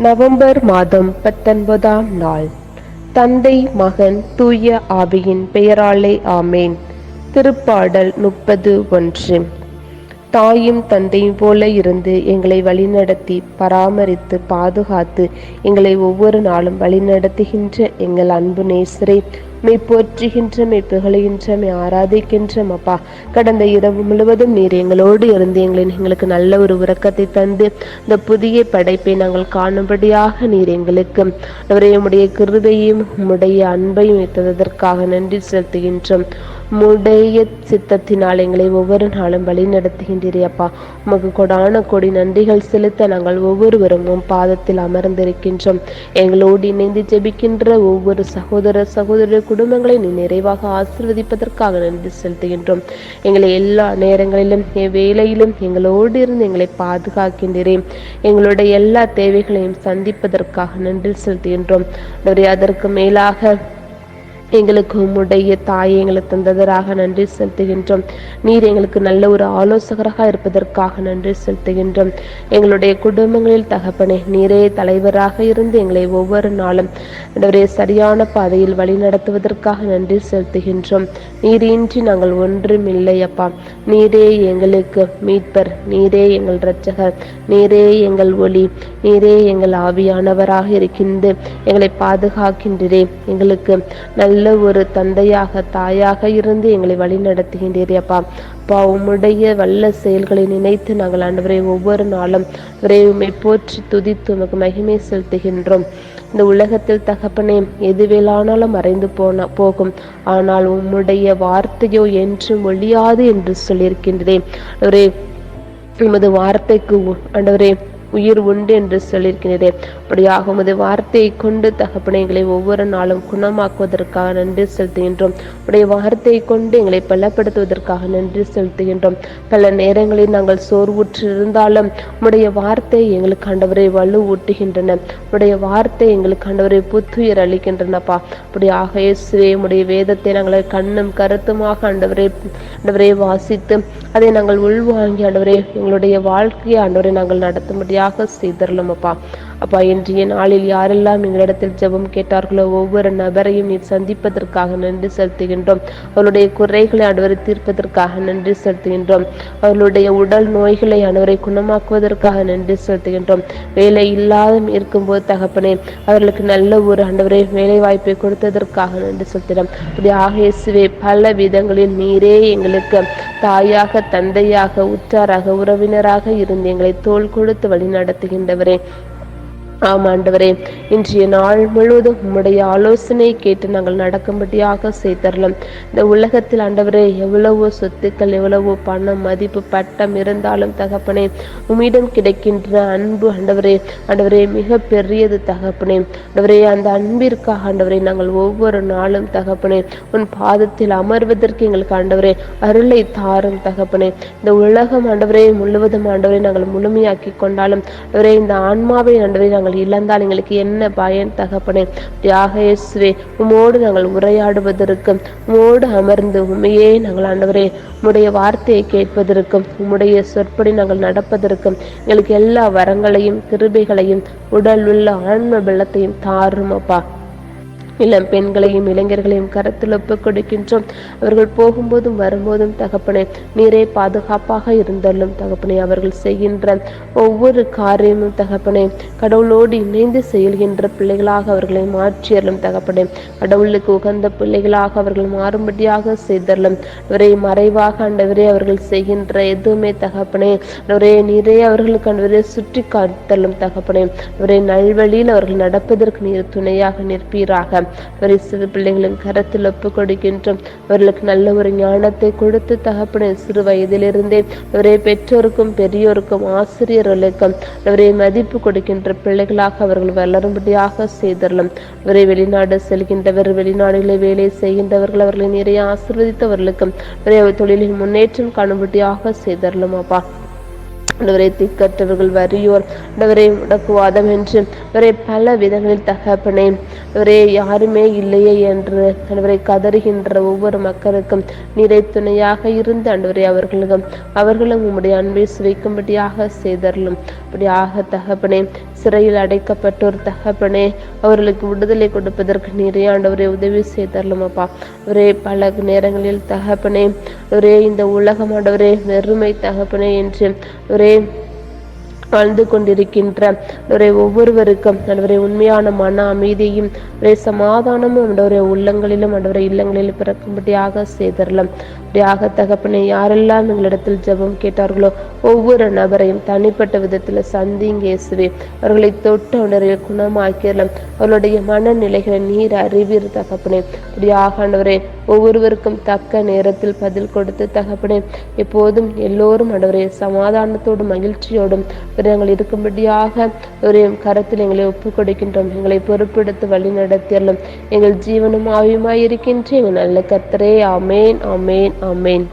November மாதம் பத்தொன்பதாம் நாள். தந்தை மகன் தூய ஆவியின் பெயராலே ஆமேன். திருப்பாடல் முப்பது ஒன்று. தாயும் தந்தையும் போல இருந்து எங்களை வழிநடத்தி பராமரித்து பாதுகாத்து எங்களை ஒவ்வொரு நாளும் வழிநடத்துகின்ற எங்கள் அன்பு நேசரை மெய் போற்றுகின்ற மெய் புகழுகின்ற மெய் ஆராதிக்கின்ற அப்பா. கடந்த இரவு முழுவதும் நீர் எங்களோடு இருந்து எங்களின் எங்களுக்கு நல்ல ஒரு உறக்கத்தை தந்து இந்த புதிய படைப்பை நாங்கள் காணும்படியாக நீர் எங்களுக்கு. அவரை உடைய கிருபையும் உம்முடைய அன்பையும் வைத்ததற்காக நன்றி செலுத்துகின்றோம். முடைய சித்தத்தினால் எங்களை ஒவ்வொரு நாளும் வழி நடத்துகின்றீரே அப்பா. உமக்கு கொடான கொடி நன்றிகள் செலுத்த நாங்கள் ஒவ்வொருவரும் உம் பாதத்தில் அமர்ந்திருக்கின்றோம். எங்களோடு இணைந்து ஜெபிக்கின்ற ஒவ்வொரு சகோதர சகோதர குடும்பங்களை நீ நிறைவாக ஆசிர்வதிப்பதற்காக நன்றி செலுத்துகின்றோம். எங்களை எல்லா நேரங்களிலும் என் வேலையிலும் எங்களோடு இருந்து எங்களை பாதுகாக்கின்றேன் எங்களுடைய எல்லா தேவைகளையும் சந்திப்பதற்காக நன்றி செலுத்துகின்றோம். அதற்கு மேலாக எங்களுக்கு உம்முடைய தாயை எங்களுக்கு தந்ததராக நன்றி செலுத்துகின்றோம். நீர் எங்களுக்கு நல்ல ஒரு ஆலோசகராக இருப்பதற்காக நன்றி செலுத்துகின்றோம். எங்களுடைய குடும்பங்களில் தகப்பனே நீரே தலைவராக இருந்து எங்களை ஒவ்வொரு நாளும் சரியான பாதையில் வழி நடத்துவதற்காக நன்றி செலுத்துகின்றோம். நீரின்றி நாங்கள் ஒன்றும் இல்லை அப்பா. நீரே எங்களுக்கு மீட்பர் நீரே எங்கள் இரட்சகர் நீரே எங்கள் ஒளி நீரே எங்கள் ஆவியானவராக இருக்கின்ற எங்களை பாதுகாக்கின்றே எங்களுக்கு நல்ல நல்ல ஒரு தந்தையாக தாயாக இருந்து எங்களை வழி நடத்துகின்றீர் அப்பா அப்பா உம்முடைய வல்ல செயல்களை நினைத்து நாங்கள் ஆண்டவரை ஒவ்வொரு நாளும் உரை போற்றி துதித்து உமக்கு மகிமை செலுத்துகின்றோம். இந்த உலகத்தில் தகப்பனே எதுவேலானாலும் மறைந்து போன போகும். ஆனால் உம்முடைய வார்த்தையோ என்றும் ஒழியாது என்று சொல்லியிருக்கின்றேன் ஒரே உமது வார்த்தைக்கு ஆண்டவரே உயிர் உண்டு என்று சொல்லியிருக்கிறேன் அப்படியாக உமது வார்த்தையை கொண்டு தகப்பனை எங்களை ஒவ்வொரு நாளும் குணமாக்குவதற்காக நன்றி செலுத்துகின்றோம். உடைய வார்த்தையை கொண்டு எங்களை பலப்படுத்துவதற்காக நன்றி செலுத்துகின்றோம். பல நேரங்களில் நாங்கள் சோர்வுற்று இருந்தாலும் உடைய வார்த்தை எங்களுக்கு ஆண்டவரை வலுவூட்டுகின்றன. உடைய வார்த்தை எங்களுக்கு ஆண்டவரை புத்துயிர் அளிக்கின்றனப்பா. அப்படியாக இயேசுவே உடைய வேதத்தை நாங்கள் கண்ணும் கருத்துமாக ஆண்டவரை ஆண்டவரை வாசித்து அதை நாங்கள் உள்வாங்கி ஆண்டவரே எங்களுடைய வாழ்க்கையை ஆண்டவரை நாங்கள் நடத்த முடியாது உதவியாக செய்தரலும் அப்பா இன்றைய நாளில் யாரெல்லாம் எங்களிடத்தில் ஜெபம் கேட்டார்களோ ஒவ்வொரு நபரையும் நீர் சந்திப்பதற்காக நன்றி செலுத்துகின்றோம். அவருடைய குறைகளை அனைவரை தீர்ப்பதற்காக நன்றி செலுத்துகின்றோம். அவர்களுடைய உடல் நோய்களை அனைவரை குணமாக்குவதற்காக நன்றி செலுத்துகின்றோம். வேலை இல்லாத இருக்கும்போது தகப்பனே அவர்களுக்கு நல்ல ஒரு ஆண்டவரை வேலை வாய்ப்பை கொடுத்ததற்காக நன்றி செலுத்தினோம் ஆகேசுவே பல விதங்களில் நீரே எங்களுக்கு தாயாக தந்தையாக உற்றாராக உறவினராக இருந்து எங்களை தோல் கொடுத்து வழி நடத்துகின்றவரே ஆமாண்டவரே இன்றைய நாள் முழுவதும் உம்முடைய ஆலோசனை கேட்டு நாங்கள் நடக்கும்படியாக செய்தரலாம். இந்த உலகத்தில் ஆண்டவரே எவ்வளவோ சொத்துக்கள் எவ்வளவோ பணம் மதிப்பு பட்டம் இருந்தாலும் தகப்பனே உம்மிடம் கிடைக்கின்ற அன்பு ஆண்டவரே ஆண்டவரே மிக பெரியது தகப்பனே. ஆண்டவரே அந்த அன்பிற்காக ஆண்டவரே நாங்கள் ஒவ்வொரு நாளும் தகப்பனே உன் பாதத்தில் அமர்வதற்கு எங்களுக்கு ஆண்டவரே அருளை தாரும் தகப்பனே. இந்த உலகம் ஆண்டவரே முழுவதும் ஆண்டவரை நாங்கள் முழுமையாக்கி கொண்டாலும் ஆண்டவரே இந்த ஆன்மாவை ஆண்டவரை நாங்கள் நாங்கள் இழந்தால் எங்களுக்கு என்ன பயன் தகப்பனே? தியாகேஸ்வே உமோடு நாங்கள் உரையாடுவதற்கும் உமோடு அமர்ந்து உண்மையே நாங்கள் ஆண்டவரே உம்முடைய வார்த்தையை கேட்பதற்கும் உம்முடைய சொற்படி நாங்கள் நடப்பதற்கும் எங்களுக்கு எல்லா வரங்களையும் கிருபைகளையும் உடல் உள்ள ஆன்ம வெள்ளத்தையும் தாரும் அப்பா. இளம் பெண்களையும் இளைஞர்களையும் கருத்தில் ஒப்புக் கொடுக்கின்றோம். அவர்கள் போகும்போதும் வரும்போதும் தகப்பனே நீரே பாதுகாப்பாக இருந்தாலும் தகப்பனே அவர்கள் செய்கின்ற ஒவ்வொரு காரியமும் தகப்பனே கடவுளோடு இணைந்து செயல்கின்ற பிள்ளைகளாக அவர்களை மாற்றியறலும் தகப்பனே. கடவுளுக்கு உகந்த பிள்ளைகளாக அவர்கள் மாறும்படியாக செய்தரலும் அவரை மறைவாக அண்டவரே அவர்கள் செய்கின்ற எதுவுமே தகப்பனே அவரே நீரே அவர்களுக்கு அண்டவரே சுற்றி காத்தலும் தகப்பனே. அவரை நல்வழியில் அவர்கள் நடப்பதற்கு நீர் துணையாக நிற்பீராக. ஒரு சிறு பிள்ளைகளின் கரத்தில் ஒப்பு கொடுக்கின்றோம் அவர்களுக்கு நல்ல ஒரு ஞானத்தை கொடுத்து தகப்பன சிறு வயதிலிருந்தே அவரே பெற்றோருக்கும் பெரியோருக்கும் ஆசிரியர்களுக்கும் அவரை மதிப்பு கொடுக்கின்ற பிள்ளைகளாக அவர்கள் வளரும்படியாக செய்தரலாம். அவரை வெளிநாடு செல்கின்றவர் வெளிநாடுகளில் வேலை செய்கின்றவர்கள் அவர்களை நிறைய ஆசிர்வதித்தவர்களுக்கும் தொழிலில் முன்னேற்றம் காணும்படியாக செய்தரலாம் அப்பா ஆண்டவரே திக்கற்றவர்கள் வறியோர் ஆண்டவரே முடக்குவாதம் என்று ஆண்டவரே பல விதங்களில் தகப்பனே. ஆண்டவரே யாருமே இல்லையே என்று ஆண்டவரை கதறுகின்ற ஒவ்வொரு மக்களுக்கும் நீரை துணையாக இருந்து ஆண்டவரே அவர்களுக்கும் அவர்களும் உம்முடைய அன்பை சுவைக்கும்படியாக செய்தரலும் அப்படியாக தகப்பனே சிறையில் அடைக்கப்பட்டோர் தகப்பனே அவர்களுக்கு விடுதலை கொடுப்பதற்கு நீரே ஆண்டவரை உதவி செய்தரலும் அப்பா. ஒரே பல நேரங்களில் தகப்பனே ஒரே இந்த உலகம் ஆண்டவரே வெறுமை தகப்பனே என்று ஒரே வாழ்ந்து கொண்டிருக்கின்ற ஆண்டவரே ஒவ்வொருவருக்கும் ஆண்டவரே உண்மையான மன அமைதியும் ஒரே சமாதானமும் ஆண்டவரே உள்ளங்களிலும் ஆண்டவரே இல்லங்களிலும் பிறக்கும்படியாக செய்தரலாம். அப்படியாக தகப்பனை யாரெல்லாம் எங்களிடத்தில் ஜெபம் கேட்டார்களோ ஒவ்வொரு நபரையும் தனிப்பட்ட விதத்தில் சந்திங்கேசுவே அவர்களை தொட்டு ஆண்டவரை குணமாக்கிடலாம் அவர்களுடைய மனநிலைகளை நீர் அறிவீர் தகப்பனே. அப்படியாக ஆண்டவரே ஒவ்வொருவருக்கும் தக்க நேரத்தில் பதில் கொடுத்து தகப்பனே எப்போதும் எல்லோரும் அடவரே சமாதானத்தோடும் மகிழ்ச்சியோடும் நாங்கள் இருக்கும்படியாக ஒரு கரத்தில் எங்களை ஒப்புக் கொடுக்கின்றோம் எங்களை பொறுப்பெடுத்து வழி நடத்தியலும் எங்கள் ஜீவனும் ஆவியுமாய் இருக்கின்ற எங்கள் நல்ல கர்த்தரே ஆமேன் ஆமேன் ஆமேன்.